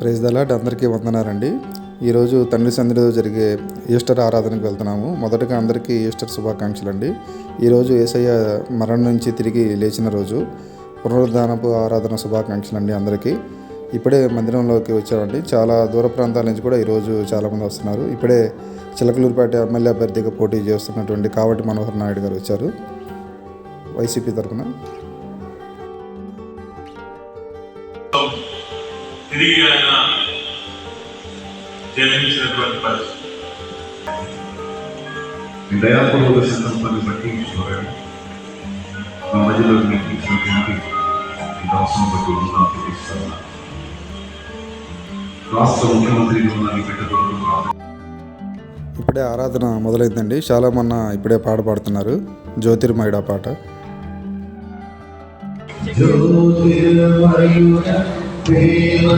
Praise the Lord అందరికీ వందనారండి ఈరోజు తండ్రి సంధిలో జరిగే ఈస్టర్ ఆరాధనకు వెళ్తున్నాము. మొదటగా అందరికీ ఈస్టర్ శుభాకాంక్షలు అండి ఈరోజు ఏసయ్య మరణం నుంచి తిరిగి లేచిన రోజు పునరుద్ధానపు ఆరాధన శుభాకాంక్షలు అండి అందరికీ. ఇప్పుడే మందిరంలోకి వచ్చామండి. చాలా దూర ప్రాంతాల నుంచి కూడా ఈరోజు చాలామంది వస్తున్నారు. ఇప్పుడే చిలకలూరుపేట ఎమ్మెల్యే అభ్యర్థిగా పోటీ చేస్తున్నటువంటి కావటి మనోహర్ నాయుడు గారు వచ్చారు. వైసీపీ తరఫున. తిరిగి ఆయన జన్మించినటువంటి పరిస్థితి. దయాపూర్వక సందర్భాన్ని బట్టి చూడండి. మా మధ్యలో మీకు ఇచ్చినటువంటి ఈ అవసరం బట్టి వందనాలు తెలియజేస్తాను రాష్ట్ర ముఖ్యమంత్రిగా ఉన్న మీ బిడ్డతో ఇప్పుడే ఆరాధన మొదలైందండి. చాలా మొన్న ఇప్పుడే పాట పాడుతున్నారు. జ్యోతిర్మయుడ పాట. జ్యోతిర్మయుడ ప్రేమ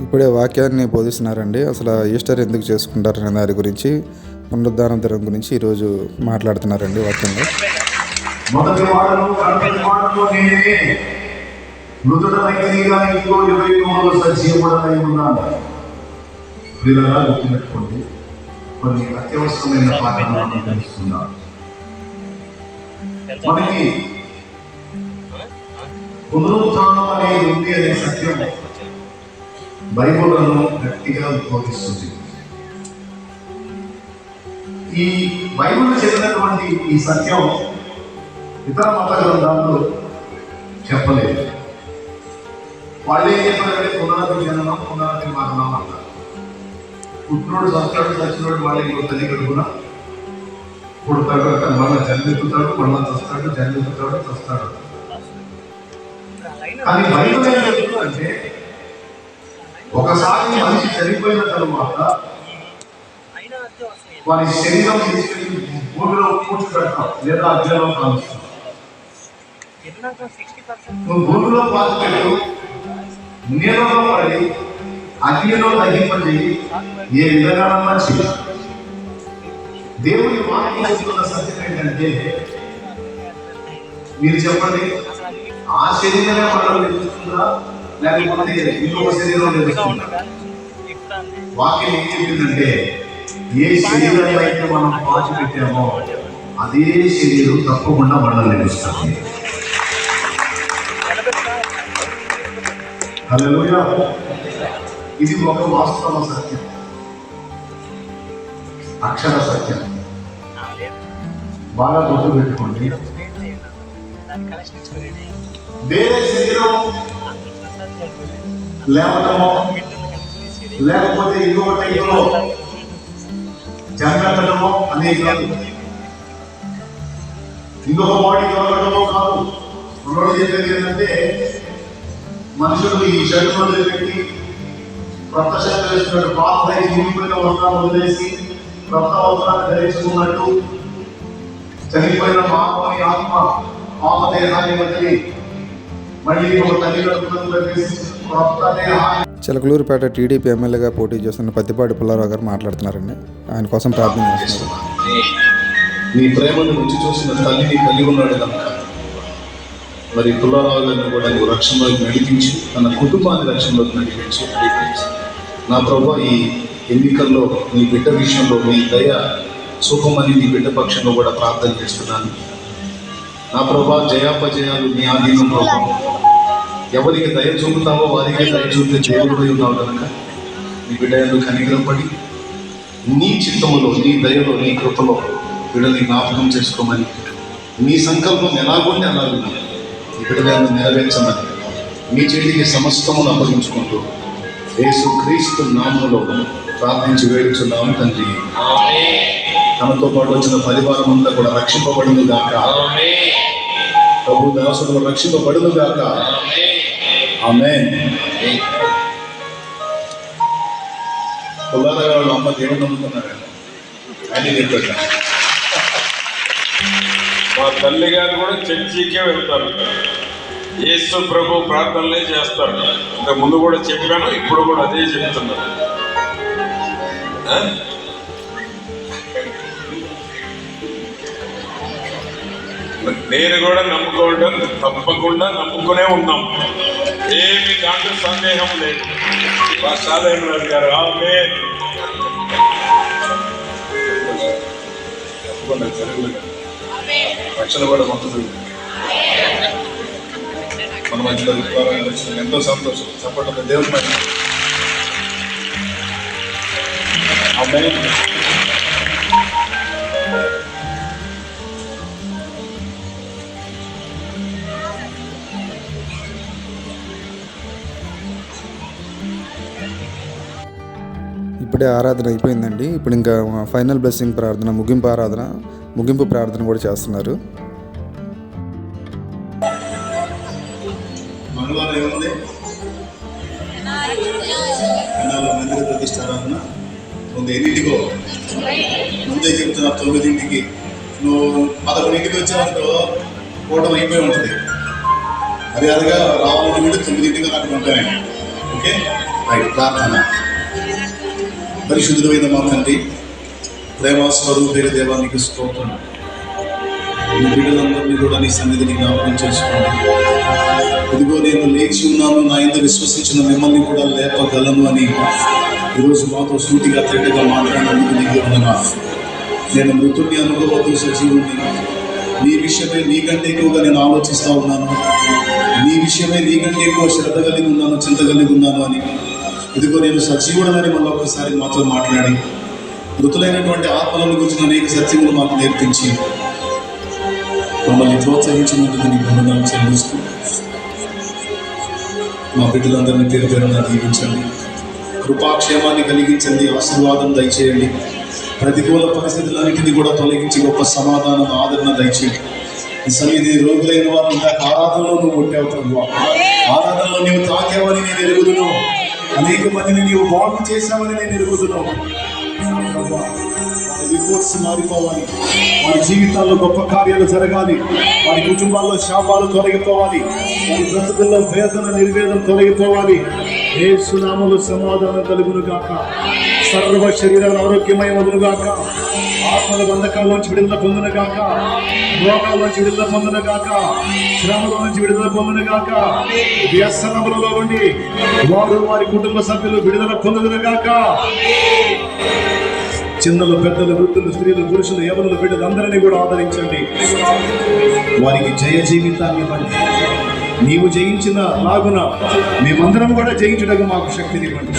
ఇప్పుడే వాక్యాన్ని బోధిస్తున్నారండి. అసలు ఈస్టర్ ఎందుకు చేసుకుంటారనే దాని గురించి పునరుద్ధానం గురించి ఈరోజు మాట్లాడుతున్నారండి వాక్యంలో. మొదటి వాడను ఇంకో ఇరవై మూడు ఉన్నాను వీళ్ళలా గుర్తుపెట్టుకోండి కొన్ని అత్యవసరమైన పాఠాలను మనకి పునరుత్నం అనేది ఉంది అనే సత్యం బైబుల్లను గట్టిగా బోధిస్తుంది ఈ బైబుల్ చెందినటువంటి ఈ సత్యం ఇతర మత గ్రంథాల్లో చెప్పలేదు. వాళ్ళు ఏం చెప్పారంటే పునరాది జననం పునరాది మరణం అన్నారు పుట్టినోడు చస్తాడు చచ్చినోడు మళ్ళీ ఇంకో తల్లి కడుపున పుడతాడు అక్కడ మళ్ళీ జన్మెత్తుతాడు మళ్ళీ చస్తాడు జన్మెత్తుతాడు చస్తాడు. కానీ బైబిల్ ఏం చెప్తుందంటే ఒకసారి మనిషి చనిపోయిన తరువాత వారి శరీరం తీసుకెళ్ళి భూమిలో కూర్చోబెడతాం లేదా అగ్నిలో కాలుస్తాం. నువ్వు భూమిలో పాతిపెట్టు నీళ్ళలో పడి అగ్నిలో దహింపజేయి ఏ విధంగా మంచి దేవుని వాక్యం సత్యం ఏంటంటే మీరు చెప్పండి ఆ శరీరమే మనం నిర్మిస్తుందా లేకపోతే ఇంకొక శరీరం నిర్మిస్తుందా వాక్యం ఏం చెప్పిందంటే ఏ శరీరంలో అయితే మనం పాచి పెట్టామో అదే శరీరం తప్పకుండా మనల్ని నిర్మిస్తాం హల్లెలూయా ఇది ఒక వాస్తవ సత్యం. అక్షర సత్యం. బాగా గుర్తు పెట్టుకోండి వేరే శరీరం లేవటమో లేకపోతే ఇంకొకటి టైంలో జరగటమో అనేది కాదు. ఇంకొక బాడీ దొరకటమో కాదు. రెండు చెప్పేది ఏంటంటే మనుషులు ఈ షర్ట్ వదిలిపెట్టి కొత్త షర్ట్ వేసుకున్నట్టు పాత చిరిగిపోయిన వస్త్రాలు వదిలేసి కొత్త వస్త్రాలు ధరించుకున్నట్టు చనిపోయిన మానవుని ఆత్మ పాత దేహాన్ని వదిలి మళ్ళీ ఒక తల్లి కడుపునందులో వేసి కొత్త దేహాన్ని చిలకలూరుపేట టీడీపీ ఎమ్మెల్యేగా పోటీ చేస్తున్న పత్తిపాటి పుల్లారావు గారు మాట్లాడుతున్నారండి. ఆయన కోసం ప్రార్థన చేస్తున్నారు. నీ ప్రేమను రుచి చూసిన తల్లిని కలిగి ఉన్నాడు కనుక మరి పుల్లారావు గారిని కూడా నువ్వు రక్షణలోకి నడిపించి తన కుటుంబాన్ని రక్షణలోకి నడిపించి నా ప్రభా ఈ ఎన్నికల్లో నీ బిడ్డ విషయంలో నీ దయ సుఖమని నీ బిడ్డ పక్షంలో కూడా ప్రార్థన చేస్తున్నాను. నా ప్రభా జయాపజయాలు నీ ఆధీనం ప్రభావం ఎవరికి దయ చూపుతావో వారికి దయ చూపితే దేవుడు ఉన్నావు కనుక నీ బిడ్డ ఎందుకు కనికరపడి నీ చిత్తములో నీ దయలో నీ కృపలో బిడ్డని జ్ఞాపకం చేసుకోమని నీ సంకల్పం ఎలాగుంటే అలాగుంది బిడ్డలను నెరవేర్చమని మీ చేతికి సమస్తమును అప్పగించుకుంటూ యేసు క్రీస్తు నామములో ప్రార్థించి వేడుచున్నాము తండ్రి. తనతో పాటు వచ్చిన పరివారం అంతా కూడా రక్షింపబడింది గాక ప్రభు దాసుడు రక్షింపబడును గాక ఆమె కులాల అమ్మ దేవుడు నమ్ముకున్నాడు అని చెప్పారు మా తల్లి గారు కూడా చర్చికే వెళ్తారు. యేసు ప్రభు ప్రార్థనలే చేస్తారు. ఇంత ముందు కూడా చెప్పాను ఇప్పుడు కూడా అదే చెప్తున్నాను నేను కూడా నమ్ముకోవడం తప్పకుండా నమ్ముకునే ఉన్నాం. ఏమి దాంట్లో సందేహం లేదు. సాధారణ గారు ఆమె తప్పకుండా రక్షణ కూడా మొత్తం మన మధ్యలో వచ్చిన ఎంతో సంతోషం. చెప్పండి దేవుని మధ్య అమ్మాయి ఇప్పుడే ఆరాధన అయిపోయిందండి. ఇప్పుడు ఇంకా ఫైనల్ బ్లెస్సింగ్ ప్రార్థన ముగింపు ఆరాధన. ముగింపు ప్రార్థన కూడా చేస్తున్నారు. ఏముంది? మందిర ప్రతిష్టారాధన. ముందు ఎన్నింటికో? ముందే చెప్తున్నా తొమ్మిదింటికి. నువ్వు పదకొండింటికి వచ్చావనుకో కూటమి అయిపోయి ఉంటుంది. మర్యాదగా రావాలని కూడా తొమ్మిదింటికి అక్కడ ఉంటాయండి ఓకే? రైట్ ప్రార్థన. పరిశుద్ధుడైన మా తండ్రి ప్రేమ స్వరూపేరు దేవానికి స్తోత్రం. నీ బిడ్డలందరినీ కూడా నీ సన్నిధిని జ్ఞాపకం చేసుకోండి. ఇదిగో నేను లేచి ఉన్నాను నా ఇంత విశ్వసించిన మిమ్మల్ని కూడా లేపగలను అని ఈరోజు మాతో సూటిగా తేటగా మాట్లాడినందుకు నీకు వందనాలు. నేను మృతుడిని అనుకోవద్దు సజీవుడిని నీ విషయమే నీకంటే ఎక్కువగా నేను ఆలోచిస్తూ ఉన్నాను. నీ విషయమే నీకంటే ఎక్కువ శ్రద్ధ కలిగి ఉన్నాను చింత కలిగి ఉన్నాను అని. ఇదిగో నేను సజీవుడనని మళ్ళీ ఒక్కసారి మాతో మాట్లాడి మృతులైనటువంటి ఆత్మలను గురించిన అనేక సత్యములు మాకు నేర్పించి మమ్మల్ని ప్రోత్సహించినందుకు నీకు వందనాలు చెల్లిస్తూ మా బిడ్డలందరినీ పేరు పేరున దీవించండి. కృపాక్షేమాన్ని కలిగించండి ఆశీర్వాదం దయచేయండి. ప్రతికూల పరిస్థితులన్నింటినీ కూడా తొలగించి గొప్ప సమాధానం ఆదరణ దయచేయండి. ఇది సన్నిధి రోగులైన వారు ఇందాక ఆరాధనలో నువ్వు కొట్టావు ప్రభు. ఆరాధనలో నీవు తాకేవని నేను ఎరుగుదును. అనేక మందిని నీవు బాగు చేశావని నేను ఎరుగుతున్నావు రిపోర్ట్స్ మారిపోవాలి. వారి జీవితాల్లో గొప్ప కార్యాలు జరగాలి. వారి కుటుంబాల్లో శాపాలు తొలగిపోవాలి. వారి బ్రతుకుల్లో వేదన నిర్వేదం తొలగిపోవాలి. ఏ సునామలు సమాధానం కలుగును గాక. సర్వ శరీరాలు ఆరోగ్యమై వదును గాక. ఆత్మల బంధకాల్లోంచి విడుదల పొందును గాక. నుంచి విడుదల పొందును గాక. శ్రమల నుంచి విడుదల పొందును గాక. వ్యసనములలో ఉండి వారు వారి కుటుంబ సభ్యులు విడుదల పొందునగాక చిన్నలు పెద్దలు వృద్ధులు స్త్రీలు పురుషులు యవనులు బిడ్డలు అందరినీ కూడా ఆదరించండి. వారికి జయ జీవితాన్ని ఇవ్వండి. నీవు జయించిన లాగున మేమందరం కూడా జయించుటకు మాకు శక్తిని ఇవ్వండి.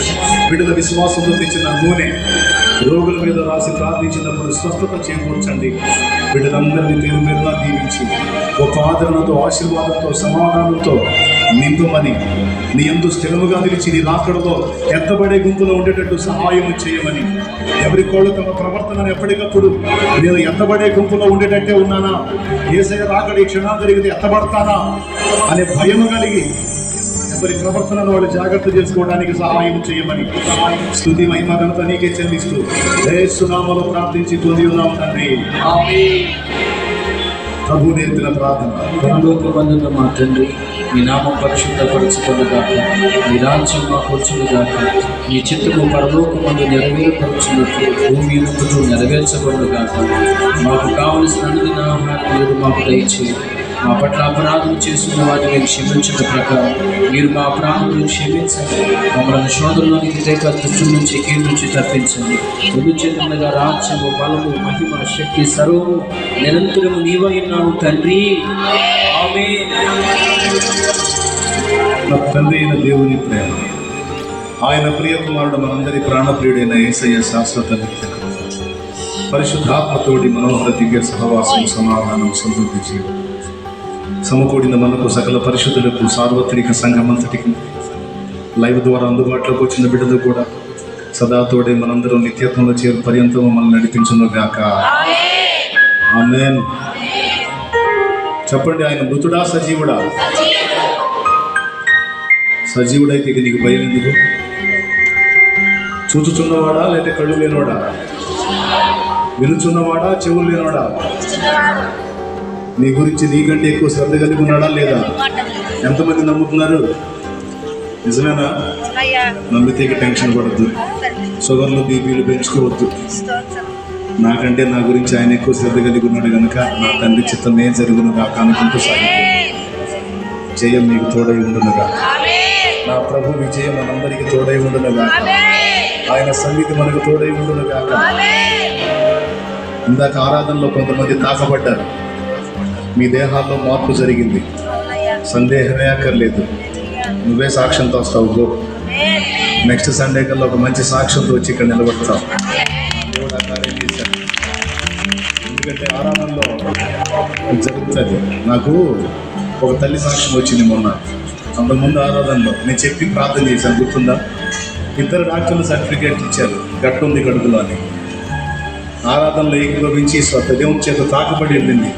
బిడ్డల విశ్వాసంతో తెచ్చిన నూనె రోగుల మీద రాసి ప్రార్థించినప్పుడు స్వస్థత చేకూర్చండి. బిడ్డలందరినీ పేరు మీద దీవించి గొప్ప ఆదరణతో ఆశీర్వాదంతో సమాధానంతో నింపుమని. నీ ఎందు స్థిరముగా నిలిచి నీ రాకడలో ఎత్తబడే గుంపులో ఉండేటట్టు సహాయం చేయమని. ఎవరి కోళ్ళు తమ ప్రవర్తనను ఎప్పటికప్పుడు నేను ఎత్తబడే గుంపులో ఉండేటట్టే ఉన్నానా? ఏసయ రాకడి క్షణాలు జరిగితే ఎత్తబడతానా? అనే భయము కలిగి ఎవరి ప్రవర్తనను వాళ్ళు జాగ్రత్త చేసుకోవడానికి సహాయం చేయమని. స్థుతి మహిమ ఘనత నీకే చెల్లిస్తూ సునామలో ప్రార్థించి పొంది ఉన్నాం తండ్రి. ప్రభు నేర్పిన ప్రార్థన. పరలోకమందున్న మా తండ్రి మీ నామం పరిశుద్ధపరచుకొనుగాక మీ రాజ్యం మా కూర్చునుగాక మీ చిత్తము పరలోకమందు నెరవేరపరుచున్నట్టు భూమి ఎందుకు నెరవేర్చబడుగాక మాకు కావలసిన అనుదిన ఆహారం మీరు మాకు దయచేయండి మా పట్ల అపరాధం చేస్తున్న వాటిని మేము క్షమించిన ప్రకారం మీరు మా అపరాధం క్షమించండి. మమ్మల్ని శోధనలోని వ్యతిరేక దృష్టి నుంచి కీడు నుంచి తప్పించండి. ఎదుచేతములుగా రాజ్యము బలము మహిమ శక్తి సర్వము నిరంతరము నీవై ఉన్నావు తండ్రి. ఆమె నా తండ్రి అయిన దేవుని ప్రేమ. ఆయన ప్రియ కుమారుడు మనందరి ప్రాణప్రియుడైన ఏసయ్య శాశ్వత. పరిశుద్ధాత్మతోటి మనోహర దివ్య సహవాసం సమాధానం సమృద్ధి జీవం సమకూడిన మనకు సకల పరిశుద్ధులకు సార్వత్రిక సంఘమంతటికి లైవ్ ద్వారా అందుబాటులోకి వచ్చిన బిడ్డలు కూడా సదా తోడే మనందరం నిత్యత్వంలో చేరు పర్యంతం మనల్ని నడిపించును గాక ఆమేన్. చెప్పండి ఆయన మృతుడా సజీవుడా. సజీవుడైతే ఇక నీకు భయం ఎందుకు? చూచుచున్నవాడా లేకపోతే కళ్ళు లేనివాడా వినుచున్నవాడా చెవులు లేనివాడా నీ గురించి నీకంటే ఎక్కువ శ్రద్ధ కలిగి ఉన్నాడా లేదా? ఎంతమంది నమ్ముతున్నారు? నిజమేనా? నమ్మితే టెన్షన్ పడద్దు. షుగర్లు బీపీలు పెంచుకోవద్దు. నాకంటే నా గురించి ఆయన ఎక్కువ శ్రద్ధ కలిగి ఉన్నాడు కనుక నా తండ్రి చిత్తం ఏం జరుగును కాక అనుకుంటూ సాగిపో. జయం నీకు తోడై ఉండునుగా నా ప్రభు విజయం మనందరికీ తోడై ఉండునుగా ఆయన సన్నిధి మనకు తోడై ఉండునుగా ఇందాక ఆరాధనలో కొంతమంది తాకబడ్డారు. మీ దేహాల్లో మార్పు జరిగింది. సందేహమే అక్కర్లేదు. నువ్వే సాక్ష్యంతో వస్తావు గో నెక్స్ట్ సండే కల్లా ఒక మంచి సాక్ష్యంతో వచ్చి ఇక్కడ నిలబడతావు. దేవుడు ఆ కార్యం చేశాడు. ఎందుకంటే ఆరాధనలో జరుగుతుంది. నాకు ఒక తల్లి సాక్ష్యం వచ్చింది మొన్న. అంతకుముందు ఆరాధనలో నేను చెప్పి ప్రార్థన చేశాను గుర్తుందా? ఇద్దరు డాక్టర్లు సర్టిఫికేట్ ఇచ్చారు గట్టు ఉంది కడుపులో అని. ఆరాధనలో ఏకీభవించి స్వత దేవుని చేత తాకబడి వెళ్ళింది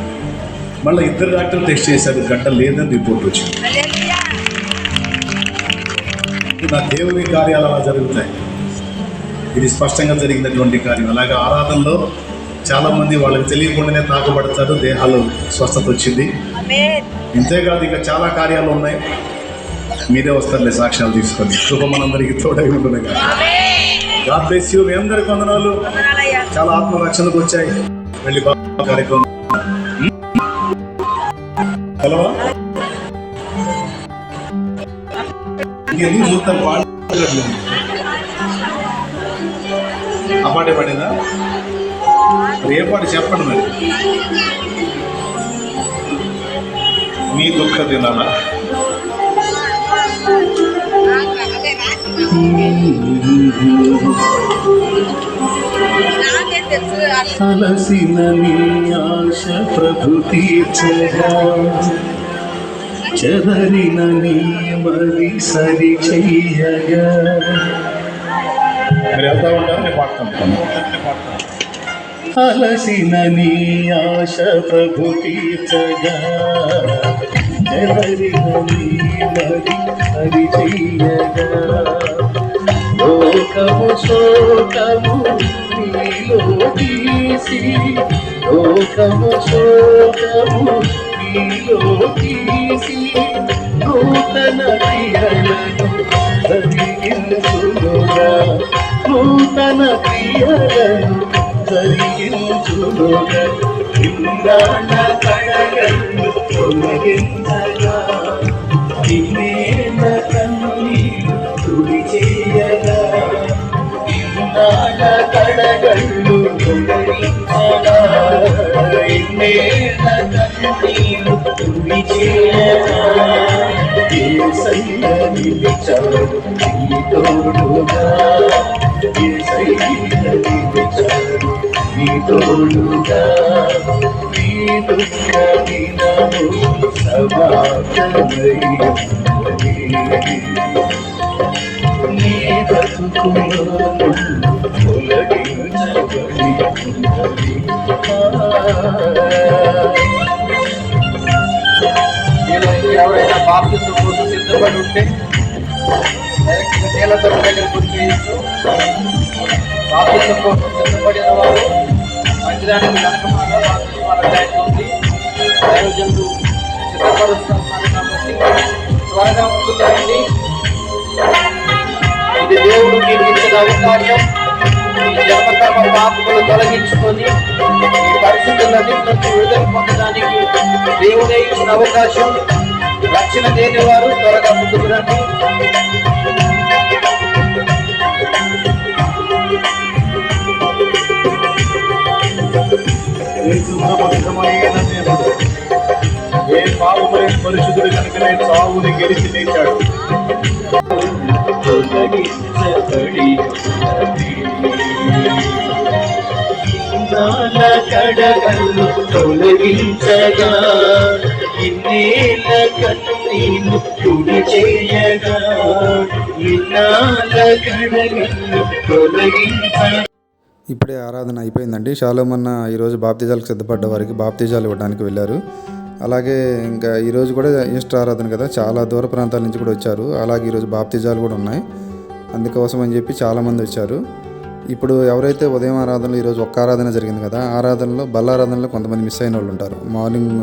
మళ్ళీ ఇద్దరు డాక్టర్లు టెస్ట్ చేశారు గడ్డ లేదని రిపోర్ట్ వచ్చింది. నా దేవుని కార్యాలు అలా జరుగుతాయి. ఇది స్పష్టంగా జరిగినటువంటి కార్యం. అలాగే ఆరాధనలో చాలా మంది వాళ్ళకి తెలియకుండానే తాకబడతారు దేహాలు స్వస్థత వచ్చింది. ఇంతేకాదు ఇక చాలా కార్యాలు ఉన్నాయి. మీరే వస్తారులే సాక్ష్యాలు తీసుకొని. కృప మనందరికీ తోడై ఉంటుంది గాడ్ బ్లెస్ యూ మీ అందరికి వందనాలు. చాలా ఆత్మరక్షణకు వచ్చాయి. వెళ్ళి బాబా కార్యక్రమం హలో? ఇంకెందుకు చూస్తాం పాడలేదు ఆ పాటే పడిందా? ఏ పాట చెప్పండి మరి. మీ దుఃఖ దినాల అలసిన నీ ఆశ ప్రభు తీర్చగా. చెదరిన నీ మరి సరి చెయ్యగా మీరు వెళ్తా ఉంటారు నేను పాడుతాను. అలసిన నీ ఆశ ప్రభు తీర్చగా. చెదరిన నీ మరి సరి చెయ్యగా లోకము శోకము నీలో తీసి లోకము శోకము నీలో తీసి నూతన క్రియలను జరిగించునుగా నూతన క్రియలను ఇంద్రాణ కడగలు తొలగించగా ఇన్నేళ్ళ కన్నీరు తుడి చేయగా నీ తోడుగా నీ దుఃఖ దినము సమాప్తమై నీ బ్రతుకులో తొలగించబడి ఎవరైనా బాప్తిజం కోసం సిద్ధపడి ఉంటే నీళ్ళ దొర దగ్గరకు బాప్తిజం కోసం సిద్ధపడిన వారు బాప్తిజం వాళ్ళ ట్యాంక్ ఉంది సిద్ధపరుస్తున్నారు కాబట్టి త్వరగా ముందుకు రండి. ఇది దేవుడు మీకు ఇచ్చిన అవకాశం ఈ జన్మకర్మ పాపములు తొలగించుకొని ఈ పరిస్థితులన్నింటి నుంచి విడుదల పొందడానికి దేవుడే ఇచ్చిన అవకాశం. రక్షణ లేని వారు త్వరగా ముందుకు రండి. యేసునామకమైన దేవుడు. ఏ పాపములే పరిశుద్ధుడు నేను సావుని గెలిచి నేర్చాడు కడగలు తొలగించగా ఇన్నేళ్ళ కన్నీళ్ళు తుడి చేయగా ఇన్నాళ్ళ కడగలు తొలగించగా ఇప్పుడే ఆరాధన అయిపోయిందండి. షాలోమన్న ఈరోజు బాప్తిజాలకు సిద్ధపడ్డ వారికి బాప్తిజాలు ఇవ్వడానికి వెళ్ళారు. అలాగే ఇంకా ఈరోజు కూడా ఈస్టర్ ఆరాధన కదా చాలా దూర ప్రాంతాల నుంచి కూడా వచ్చారు. అలాగే ఈరోజు బాప్తిజాలు కూడా ఉన్నాయి. అందుకోసం అని చెప్పి చాలామంది వచ్చారు. ఇప్పుడు ఎవరైతే ఉదయం ఆరాధనలో ఈరోజు ఒక్క ఆరాధన జరిగింది కదా ఆరాధనలో బల్లారాధనలో కొంతమంది మిస్ అయిన వాళ్ళు ఉంటారు. మార్నింగ్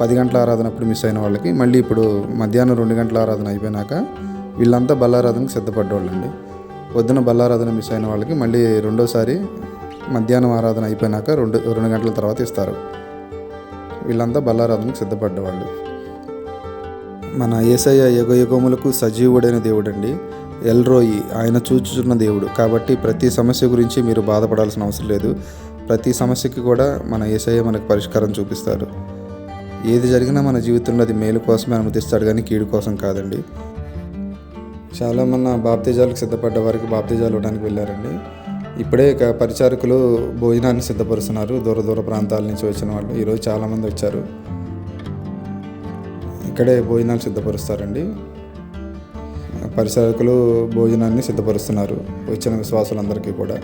పది గంటల ఆరాధన అప్పుడు మిస్ అయిన వాళ్ళకి మళ్ళీ ఇప్పుడు మధ్యాహ్నం రెండు గంటల ఆరాధన అయిపోయినాక వీళ్ళంతా బల్లారాధనకు సిద్ధపడ్డవాళ్ళండి పొద్దున బల్లారాధన మిస్ అయిన వాళ్ళకి మళ్ళీ రెండోసారి మధ్యాహ్నం ఆరాధన అయిపోయినాక రెండు రెండు గంటల తర్వాత ఇస్తారు. వీళ్ళంతా బల్లారాధనకు సిద్ధపడ్డవాళ్ళు మన ఏసయ్య యుగ యుగములకు సజీవుడైన దేవుడండి. ఎల్రోయి ఆయన చూచుచున్న దేవుడు. కాబట్టి ప్రతి సమస్య గురించి మీరు బాధపడాల్సిన అవసరం లేదు. ప్రతి సమస్యకి కూడా మన ఏసయ్య మనకు పరిష్కారం చూపిస్తారు. ఏది జరిగినా మన జీవితంలో అది మేలు కోసమే అనుమతిస్తాడు కానీ కీడు కోసం కాదండి. చాలా మన బాప్తిజాలకు సిద్ధపడ్డ వారికి బాప్తిజాలు ఇవ్వడానికి వెళ్ళారండి. ఇప్పుడే పరిచారకులు భోజనాన్ని సిద్ధపరుస్తున్నారు. దూర దూర ప్రాంతాల నుంచి వచ్చిన వాళ్ళు. ఈరోజు చాలామంది వచ్చారు. ఇక్కడే భోజనాలు సిద్ధపరుస్తారండి. పరిచారకులు భోజనాన్ని సిద్ధపరుస్తున్నారు. వచ్చిన విశ్వాసులందరికీ కూడా.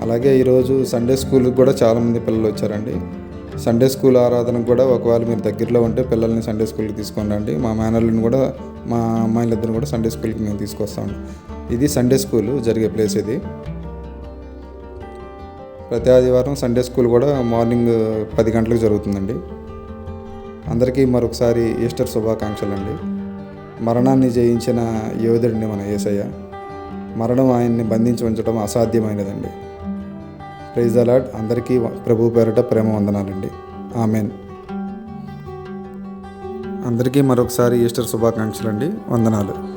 అలాగే ఈరోజు సండే స్కూల్కి కూడా చాలామంది పిల్లలు వచ్చారండి. సండే స్కూల్ ఆరాధనకు కూడా ఒకవేళ మీరు దగ్గరలో ఉంటే పిల్లల్ని సండే స్కూల్కి తీసుకొని రండి. మా మేనర్లను కూడా మా అమ్మాయిలిద్దరిని కూడా సండే స్కూల్కి మేము తీసుకొస్తాము ఇది సండే స్కూల్ జరిగే ప్లేస్ ఇది. ప్రతి ఆదివారం సండే స్కూల్ కూడా మార్నింగ్ పది గంటలకు జరుగుతుందండి. అందరికీ మరొకసారి ఈస్టర్ శుభాకాంక్షలు అండి. మరణాన్ని జయించిన యోధుడిని మన యేసయ్య మరణం ఆయన్ని బంధించి ఉంచడం అసాధ్యమైనదండి. ప్రైజ్ అలాడ్ అందరికీ ప్రభు పేరట ప్రేమ వందనాలండి. ఆమెన్. అందరికీ మరొకసారి ఈస్టర్ శుభాకాంక్షలు అండి వందనాలు.